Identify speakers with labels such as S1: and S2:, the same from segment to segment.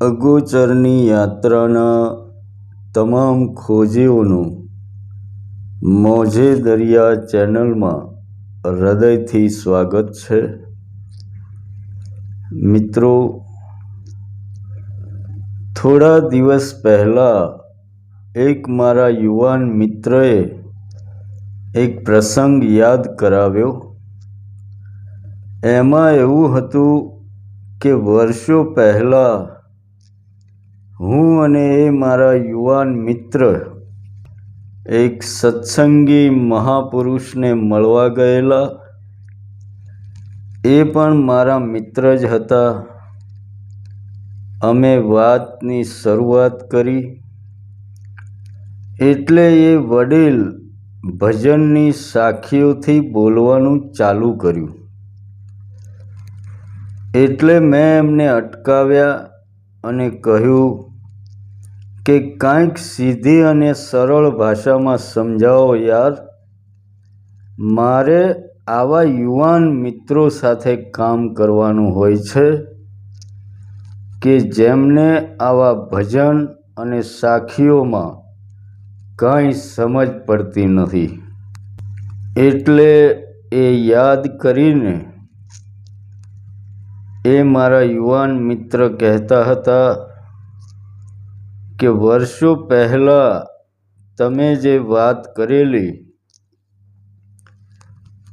S1: અગોચરની યાત્રાના તમામ ખોજીઓનું મોજે દરિયા ચેનલમાં હૃદયથી સ્વાગત છે. મિત્રો, થોડા દિવસ પહેલાં એક મારા યુવાન મિત્રએ એક પ્રસંગ યાદ કરાવ્યો. એમાં એવું હતું કે વર્ષો પહેલાં હું અને એ મારા યુવાન મિત્ર એક સત્સંગી મહાપુરુષને મળવા ગયેલા. એ પણ મારા મિત્ર જ હતા. અમે વાતની શરૂઆત કરી. એટલે એ વડીલ ભજનની સાખીઓથી બોલવાનું ચાલુ કર્યું. એટલે મેં એમને અટકાવ્યા અને કહ્યું કે કાંઈક સીધી અને સરળ ભાષામાં સમજાવો યાર. મારે આવા યુવાન મિત્રો સાથે કામ કરવાનું હોય છે કે જેમને આવા ભજન અને સાખીઓમાં કાંઈ સમજ પડતી નથી. એટલે એ યાદ કરીને એ મારા યુવાન મિત્ર કહેતા હતા કે વર્ષો પહેલાં તમે જે વાત કરેલી,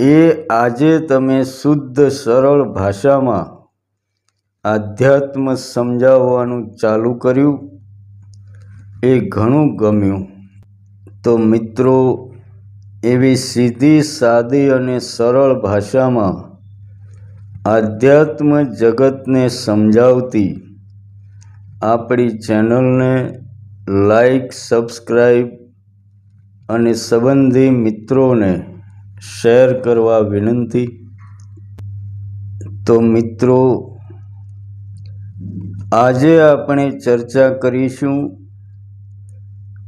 S1: એ આજે તમે શુદ્ધ, સરળ ભાષામાં આધ્યાત્મ સમજાવવાનું ચાલુ કર્યું? એ ઘણું ગમ્યું. તો મિત્રો, એવી સીધી, સાદી અને સરળ ભાષામાં આધ્યાત્મ જગતને સમજાવતી આપણી ચેનલને લાઈક સબસ્ક્રાઈબ અને સંબંધી મિત્રોને શેર કરવા વિનંતી. તો મિત્રો, આજે આપણે ચર્ચા કરીશું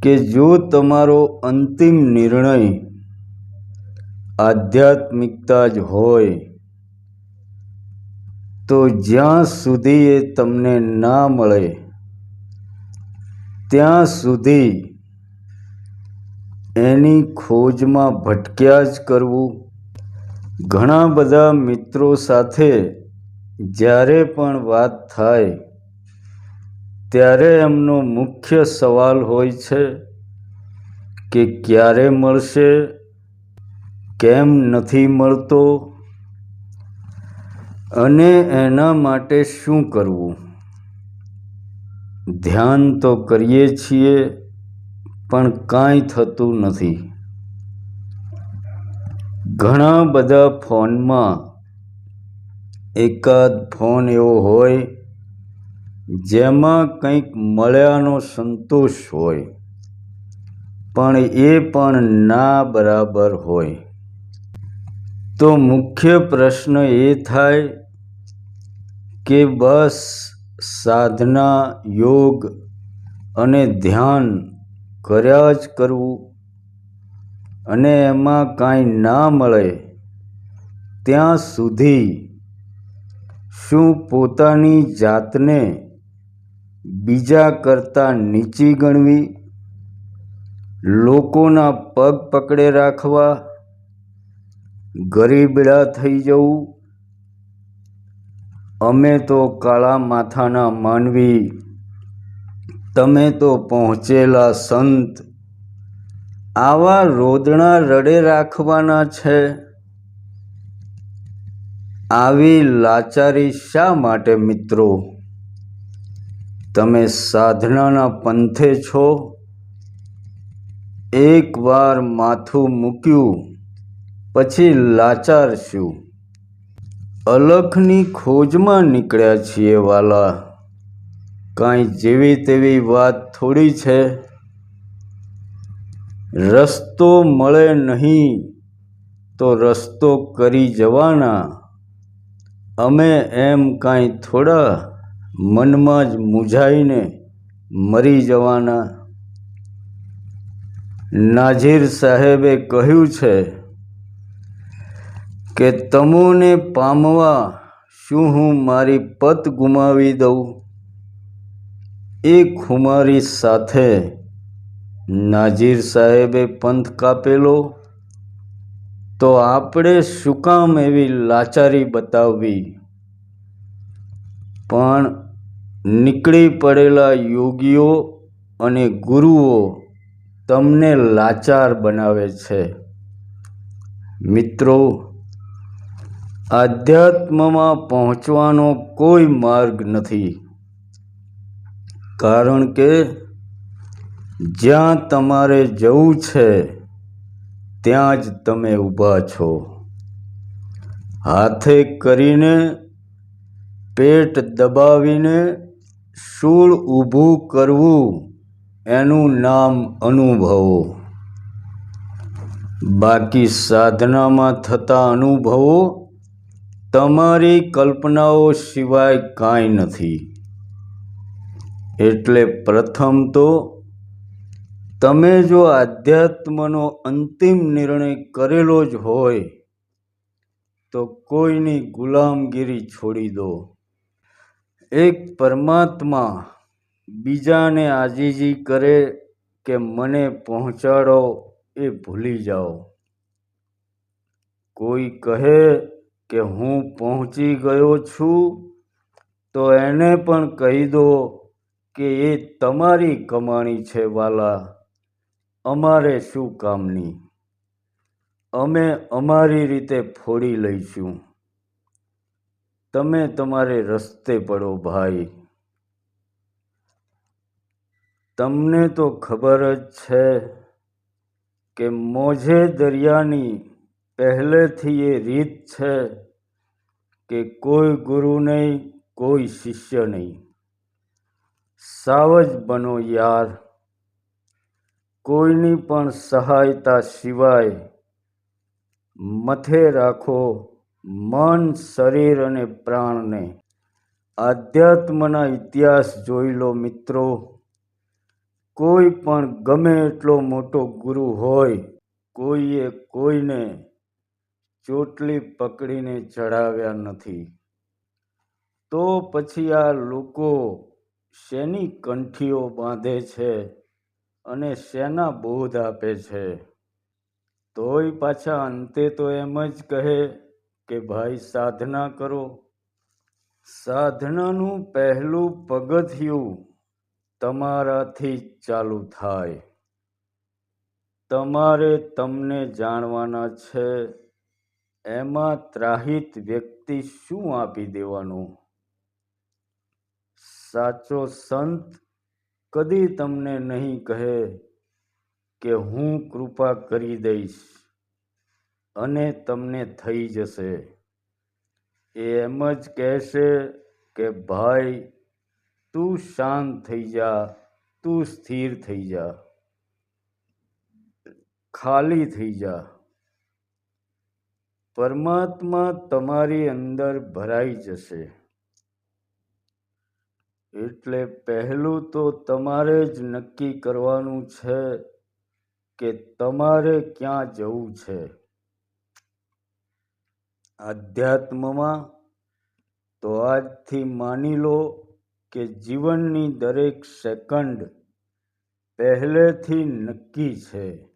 S1: કે જો તમારો અંતિમ નિર્ણય આધ્યાત્મિકતા જ હોય, તો જ્યાં સુધી એ તમને ના મળે ત્યાં સુધી એની ખોજમાં ભટક્યા જ કરવું. ઘણા બધા મિત્રો સાથે જ્યારે પણ વાત થાય, ત્યારે એમનો મુખ્ય સવાલ હોય છે કે ક્યારે મળશે, કેમ નથી મળતો, અને એના માટે શું કરવું? ધ્યાન તો કરીએ છીએ, પણ કાંઈ થતું નથી. ઘણા બધા ફોનમાં એકાદ ફોન એવો હોય, જેમાં કંઈક મળ્યાનો સંતોષ હોય, પણ એ પણ ના બરાબર હોય. તો મુખ્ય પ્રશ્ન એ થાય કે બસ સાધના, યોગ અને ધ્યાન કર્યા જ કરવું. અને એમાં કાંઈ ના મળે ત્યાં સુધી શું પોતાની જાતને બીજા કરતાં નીચી ગણવી, લોકોના પગ પકડે રાખવા, ગરીબડા થઈ જવું અમે તો કાળા માથાના માનવી. તમે તો પહોંચેલા સંત. આવા રોદણા રડે રાખવાના છે. આવી લાચારી શા માટે મિત્રો? તમે સાધનાના પંથે છો. એકવાર માથું મૂક્યું, પછી લાચાર શું અલખની ખોજમાં નીકળ્યા છીએ વાલા. કાંઈ જેવી તેવી વાત થોડી છે. રસ્તો મળે નહીં તો રસ્તો કરી જવાના. અમે એમ કાંઈ થોડા મનમાં જ મૂંઝાઈને મરી જવાના. નાઝીર સાહેબે કહ્યું છે કે તમોને પામવા શું હું મારી પત ગુમાવી દઉં? એ ખુમારી સાથે નાજીર સાહેબે પંથ કાપેલો. તો આપણે શું કામ એવી લાચારી બતાવવી? પણ નીકળી પડેલા યોગીઓ અને ગુરુઓ તમને લાચાર બનાવે છે. મિત્રો આધ્યાત્મમાં પહોંચવાનો કોઈ માર્ગ નથી. કારણ કે જ્યાં તમારે જવું છે, ત્યાં જ તમે ઊભા છો. હાથે કરીને, પેટ દબાવીને શૂળ ઊભું કરવું, એનું નામ અનુભવો. બાકી સાધનામાં થતા અનુભવો તમારી કલ્પનાઓ સિવાય કાંઈ નથી. એટલે પ્રથમ તો, તમે જો આધ્યાત્મનો અંતિમ નિર્ણય કરેલો જ હોય, તો કોઈની ગુલામગીરી છોડી દો. એક પરમાત્મા બીજાને આજીજી કરે કે મને પહોંચાડો એ ભૂલી જાઓ. કોઈ કહે કે હું પહોંચી ગયો છું, તો એને પણ કહી દો કે એ તમારી કમાણી છે વાલા. અમારે શું કામની? અમે અમારી રીતે ફોડી લઈશું. તમે તમારે રસ્તે પડો ભાઈ. તમને તો ખબર જ છે કે મોજે દરિયાની પહેલેથી એ રીત છે કે કોઈ ગુરુ નહીં, કોઈ શિષ્ય નહીં. સાવજ બનો યાર. કોઈની પણ સહાયતા સિવાય મથે રાખો મન, શરીર અને પ્રાણને. આધ્યાત્મના ઇતિહાસ જોઈ લો મિત્રો. કોઈ પણ ગમે એટલો મોટો ગુરુ હોય, કોઈએ કોઈને ચોટલી પકડીને ચડાવ્યા નથી. તો પછી આ લોકો શેની કંઠીઓ બાંધે છે અને શેના બોધ આપે છે? તોય પાછા અંતે તો એમ જ કહે કે ભાઈ સાધના કરો. સાધનાનું પહેલું પગથિયું તમારાથી ચાલુ થાય. તમારે તમને જાણવાના છે એમાં ત્રાહિત વ્યક્તિ શું આપી દેવાનું? સાચો સંત કદી તમને નહીં કહે કે હું કૃપા કરી દઈશ અને તમને થઈ જશે. એ એમ જ કહેશે કે, ભાઈ, તું શાંત થઈ જા, તું સ્થિર થઈ જા, ખાલી થઈ જા. પરમાત્મા તમારી અંદર ભરાઈ જશે. એટલે પહેલું તો તમારે જ નક્કી કરવાનું છે કે તમારે ક્યાં જવું છે. આધ્યાત્મમાં તો આજથી માની લો કે જીવનની દરેક સેકન્ડ પહેલેથી નક્કી છે.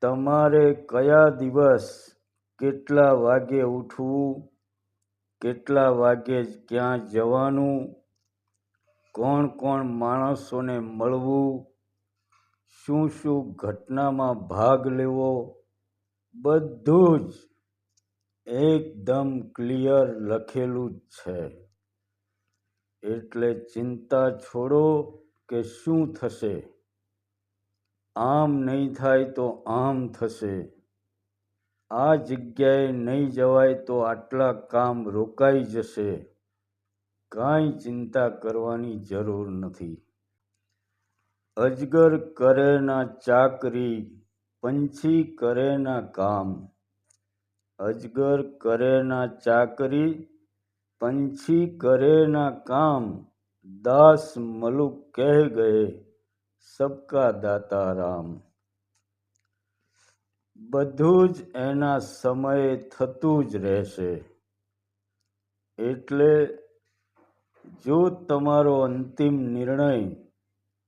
S1: તમારે કયા દિવસ કેટલા વાગે ઉઠવું? કેટલા વાગે ક્યાં જવાનું? કોણ કોણ માણસોને મળવું? શું શું ઘટનામાં ભાગ લેવો? બધું જ એકદમ ક્લિયર લખેલું જ છે. એટલે ચિંતા છોડો કે શું થશે? આમ નહીં થાય તો આમ થશે. આ જગ્યાએ નહીં જવાય તો આટલા કામ રોકાઈ જશે. કાંઈ ચિંતા કરવાની જરૂર નથી. અજગર કરે ના ચાકરી, પંછી કરે ના કામ. અજગર કરે ના ચાકરી, પંછી કરે ના કામ. દાસ મલુક કહે ગયે, સબકા દાતા રામ. બધું જ એના સમયે થતું જ રહેશે. એટલે જો તમારો અંતિમ નિર્ણય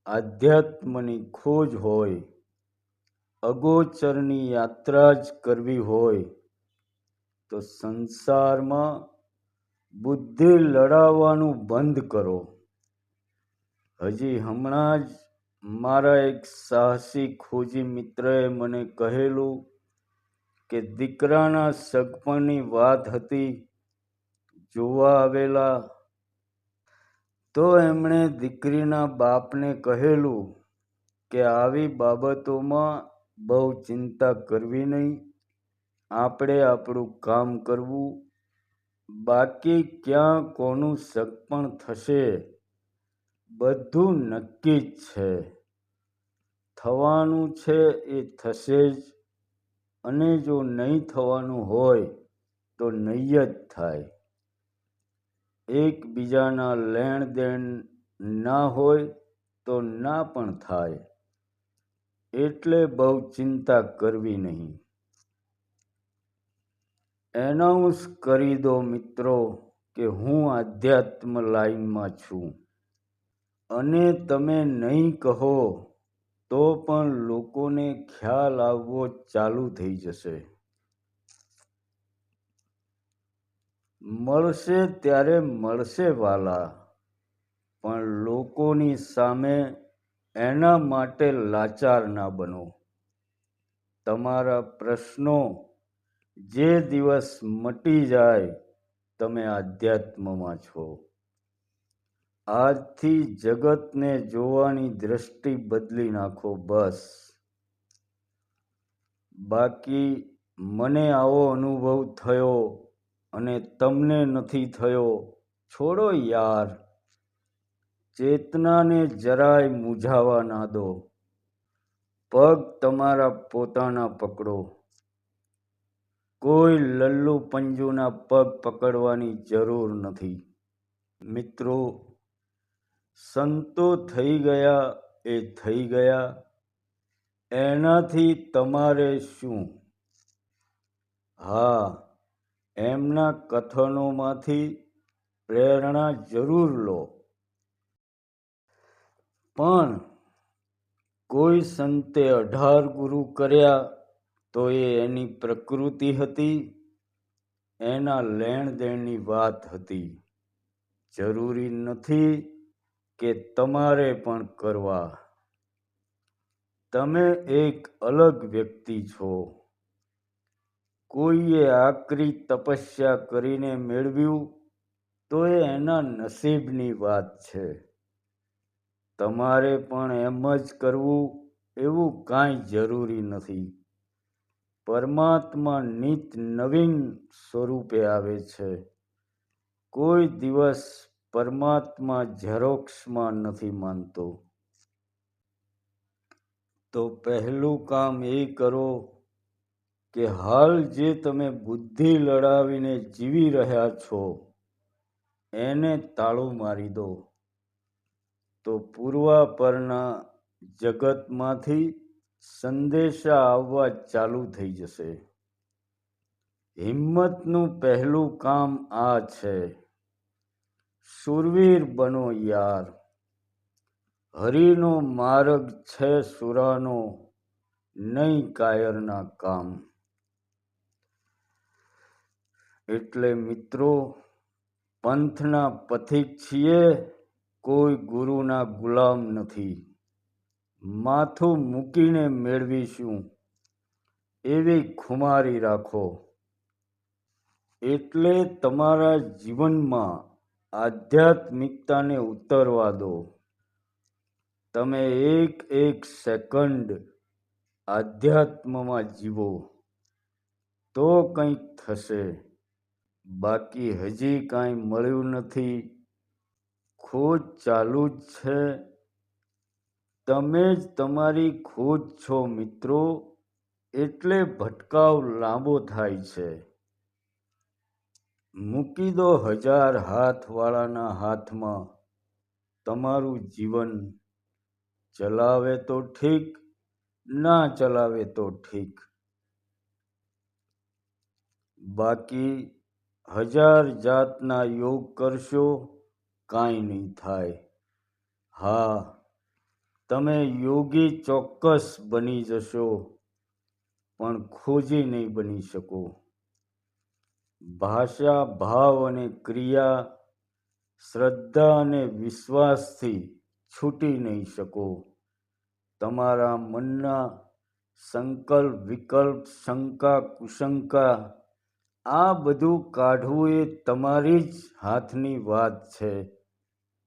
S1: આધ્યાત્મની ખોજ હોય, અગોચરની યાત્રા જ કરવી હોય, તો સંસારમાં બુદ્ધિ લડાવવાનું બંધ કરો. હજી હમણાં જ મારા એક સાહસી ખોજી મિત્રએ મને કહેલું કે દીકરાના સગપણની વાત હતી જોવા આવેલા તો એમણે દીકરીના બાપને કહેલું કે આવી બાબતોમાં બહુ ચિંતા કરવી નહીં. આપણે આપણું કામ કરવું. બાકી ક્યાં કોનું સગપણ થશે? બધું નક્કી જ છે. થવાનું છે એ થશે જ. અને જો નહીં થવાનું હોય તો નહીં જ થાય. એકબીજાના લેણ દેણ ના હોય તો ના પણ થાય. એટલે બહુ ચિંતા કરવી નહીં. એનાઉન્સ કરી દો મિત્રો કે હું આધ્યાત્મ લાઈનમાં છું. અને તમે નહીં કહો, તો પણ લોકોને ખ્યાલ આવવો ચાલુ થઈ જશે. મળશે ત્યારે મળશે વાલા, પણ લોકોની સામે એના માટે લાચાર ના બનો. તમારા પ્રશ્નો જે દિવસ મટી જાય, તમે આધ્યાત્મમાં છો. આજથી જગતને જોવાની દ્રષ્ટિ બદલી નાખો બસ. બાકી મને આવો અનુભવ થયો અને તમને નથી થયો. છોડો યાર, ચેતનાને જરાય મૂઝાવા ના દો. પગ તમારા પોતાના પકડો. કોઈ લલ્લુ પંજુના પગ પકડવાની જરૂર નથી. મિત્રો સંતો થઈ ગયા એ થઈ ગયા. એનાથી તમારે શું? હા, એમના કથનોમાંથી પ્રેરણા જરૂર લો. પણ કોઈ સંતે અઢાર ગુરુ કર્યા તો એ એની પ્રકૃતિ હતી? એના લેણ દેણની વાત હતી. જરૂરી નથી કે તમારે પણ કરવા. તમે એક અલગ વ્યક્તિ છો. કોઈએ આકરી તપસ્યા કરીને મેળવ્યું, તો એ એના નસીબની વાત છે. તમારે પણ એમ જ કરવું એવું કાંઈ જરૂરી નથી. પરમાત્મા નિત નવીન સ્વરૂપે આવે છે. કોઈ દિવસ પરમાત્મા ઝેરોક્ષમાં નથી માનતો. તો પહેલું કામ એ કરો કે હાલ જે તમે બુદ્ધિ લડાવીને જીવી રહ્યા છો, એને તાળું મારી દો. તો પૂર્વાપરના જગતમાંથી સંદેશા આવવા ચાલુ થઈ જશે. હિંમતનું પહેલું કામ આ છે. સુરવીર બનો યાર. હરિનો માર્ગ છે સુરાનો, નહીં કાયરના કામ. એટલે મિત્રો, પંથના પથિક છીએ, કોઈ ગુરુના ગુલામ નથી. માથું મૂકીને મેળવીશું. એવી ખુમારી રાખો. એટલે તમારા જીવનમાં આધ્યાત્મિકતાને ઉતરવા દો. તમે એક એક સેકન્ડ આધ્યાત્મમાં જીવો, તો કંઈક થશે. બાકી હજી કાંઈ મળ્યું નથી. ખોજ ચાલુ જ છે. તમે જ તમારી ખોજ છો મિત્રો, એટલે ભટકાવ લાંબો થાય છે. મૂકી દો હજાર હાથવાળાના હાથમાં. તમારું જીવન ચલાવે તો ઠીક, ના ચલાવે તો ઠીક. બાકી હજાર જાતના યોગ કરશો, કાંઈ નહીં થાય. હા, તમે યોગી ચોક્કસ બની જશો, પણ ખોજી નહીં બની શકો. ભાષા, ભાવ અને ક્રિયા, શ્રદ્ધા અને વિશ્વાસથી છૂટી નહીં શકો. તમારા મનના સંકલ્પ, વિકલ્પ, શંકા, કુશંકા, આ બધું કાઢવું એ તમારી જ હાથની વાત છે.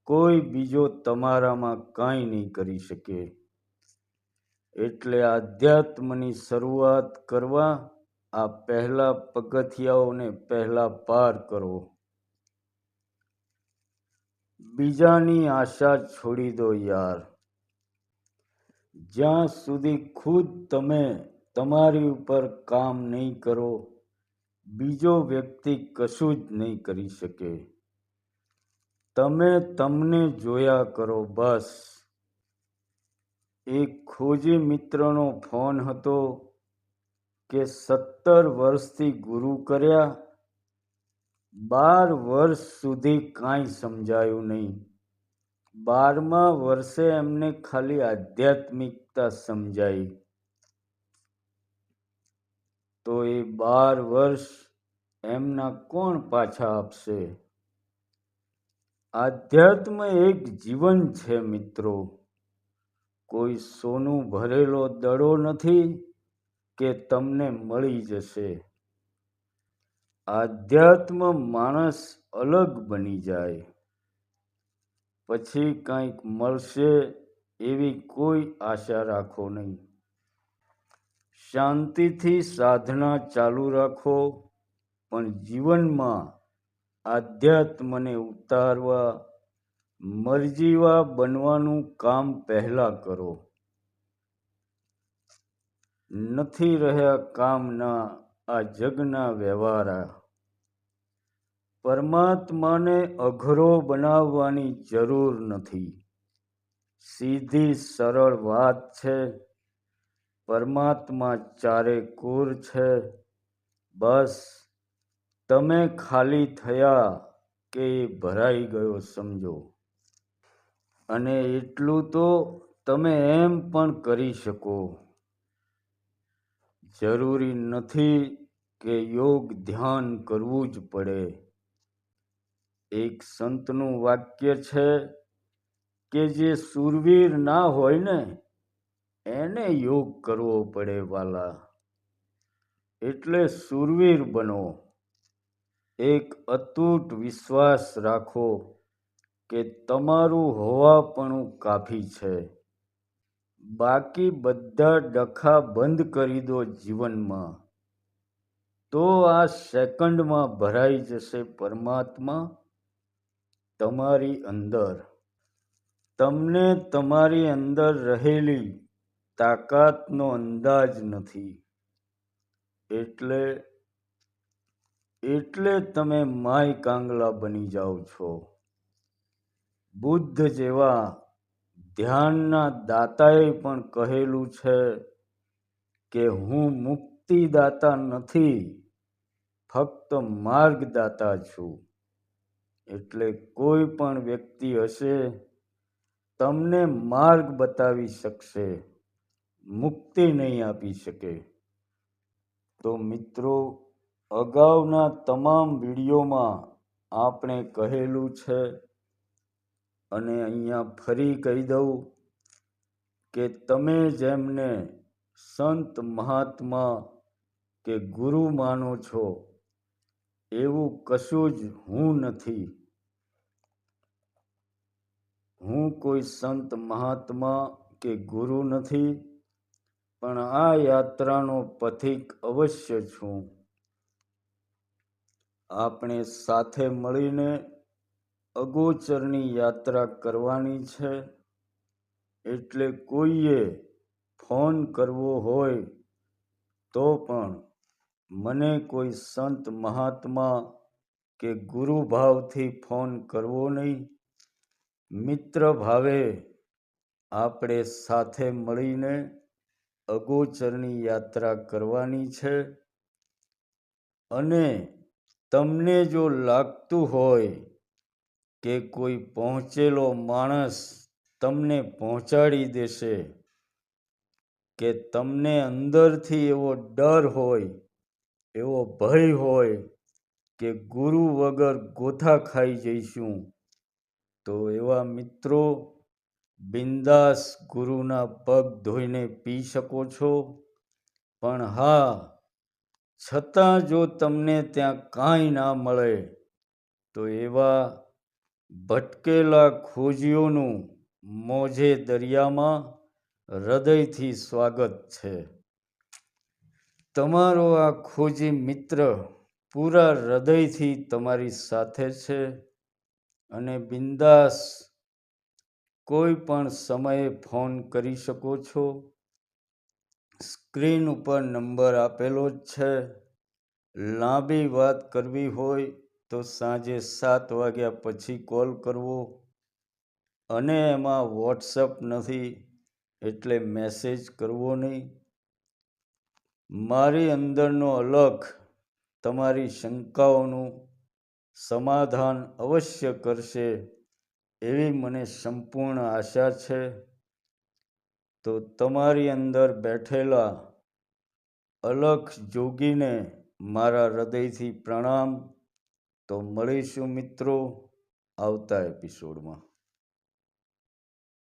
S1: કોઈ બીજો તમારામાં કાંઈ નહીં કરી શકે. એટલે આધ્યાત્મની શરૂઆત કરવા આ પહેલા પગથિયાઓને પહેલા પાર કરો. બીજાની આશા છોડી દો યાર. જ્યાં સુધી ખુદ તમે તમારી ઉપર કામ નહીં કરો, બીજો વ્યક્તિ કશું જ નહીં કરી શકે. તમે તમને જોયા કરો બસ. એક ખોજી મિત્રનો ફોન હતો. કે સત્તર વર્ષથી ગુરુ કર્યા, બાર વર્ષ સુધી કાંઈ સમજાયું નહીં. બારમા વર્ષે એમને ખાલી આધ્યાત્મિકતા સમજાઈ. તો એ બાર વર્ષ એમના કોણ પાછા આપશે? આધ્યાત્મ એક જીવન છે મિત્રો. કોઈ સોનું ભરેલો દડો નથી કે તમને મળી જશે. આધ્યાત્મ માણસ અલગ બની જાય. પછી કંઈક મળશે એવી કોઈ આશા રાખો નહીં. શાંતિથી સાધના ચાલુ રાખો, પણ જીવનમાં આધ્યાત્મને ઉતારવા, મરજીવા બનવાનું કામ પહેલાં કરો. નથી રહ્યા કામના આ જગના વ્યવહારા. પરમાત્માને અઘરો બનાવવાની જરૂર નથી. સીધી સરળ વાત છે, પરમાત્મા ચારે કુર છે. બસ, તમે ખાલી થયા કે ભરાઈ ગયો સમજો. અને એટલું તો તમે એમ પણ કરી શકો. જરૂરી નથી કે યોગ ધ્યાન કરવું જ પડે. એક સંતનું વાક્ય છે કે જે સુરવીર ના હોય ને, એને યોગ કરવો પડે વાલા. એટલે સુરવીર બનો. એક અતૂટ વિશ્વાસ રાખો કે તમારું હોવાપણું કાફી છે. બાકી બધા ડખા બંધ કરી દો જીવનમાં. તો આ સેકન્ડમાં ભરાઈ જશે પરમાત્મા તમારી અંદર. તમને તમારી અંદર રહેલી તાકાતનો અંદાજ નથી. એટલે એટલે તમે માય કાંગલા બની જાઓ છો. બુદ્ધ જેવા ધ્યાનના દાતાએ પણ કહેલું છે કે હું મુક્તિદાતા નથી, ફક્ત માર્ગદાતા છું. એટલે કોઈ પણ વ્યક્તિ હશે, તમને માર્ગ બતાવી શકશે, મુક્તિ નહીં આપી શકે. તો મિત્રો, અગાઉના તમામ વિડીયોમાં આપણે કહેલું છે અને અહીંયા ફરી કહી દઉં કે તમે જેમને સંત મહાત્મા કે ગુરુ માનો છો, એવું કશું જ હું નથી. હું કોઈ સંત મહાત્મા કે ગુરુ નથી, પણ આ યાત્રાનો પથિક અવશ્ય છું. આપણે સાથે મળીને અગોચરની યાત્રા કરવાની છે. એટલે કોઈએ ફોન કરવો હોય તો પણ મને કોઈ સંત મહાત્મા કે ગુરુ ભાવથી ફોન કરવો નહીં. મિત્ર ભાવે આપણે સાથે મળીને અગોચરની યાત્રા કરવાની છે. અને તમને જો લાગતું હોય કે કોઈ પહોંચેલો માણસ તમને પહોંચાડી દેશે? કે તમને અંદરથી એવો ડર હોય, એવો ભય હોય કે ગુરુ વગર ગોથા ખાઈ જઈશું? તો એવા મિત્રો, બિંદાસ ગુરુના પગ ધોઈને પી શકો છો. પણ હા, છતાં જો તમને ત્યાં કાંઈ ના મળે, તો એવા ભટકેલા ખોજીઓનું મોજે દરિયામાં હૃદયથી સ્વાગત છે. તમારો આ ખોજી મિત્ર પૂરા હૃદયથી તમારી સાથે છે અને બિંદાસ કોઈ પણ સમયે ફોન કરી શકો છો. સ્ક્રીન ઉપર નંબર આપેલો જ છે. લાંબી વાત કરવી હોય તો સાંજે સાત વાગ્યા પછી કોલ કરવો. અને એમાં વોટ્સઅપ નથી, એટલે મેસેજ કરવો નહીં. મારી અંદરનો અલખ તમારી શંકાઓનું સમાધાન અવશ્ય કરશે એવી મને સંપૂર્ણ આશા છે. તો તમારી અંદર બેઠેલા અલખ જોગીને મારા હૃદયથી પ્રણામ. તો મળીશું મિત્રો આવતા એપિસોડમાં.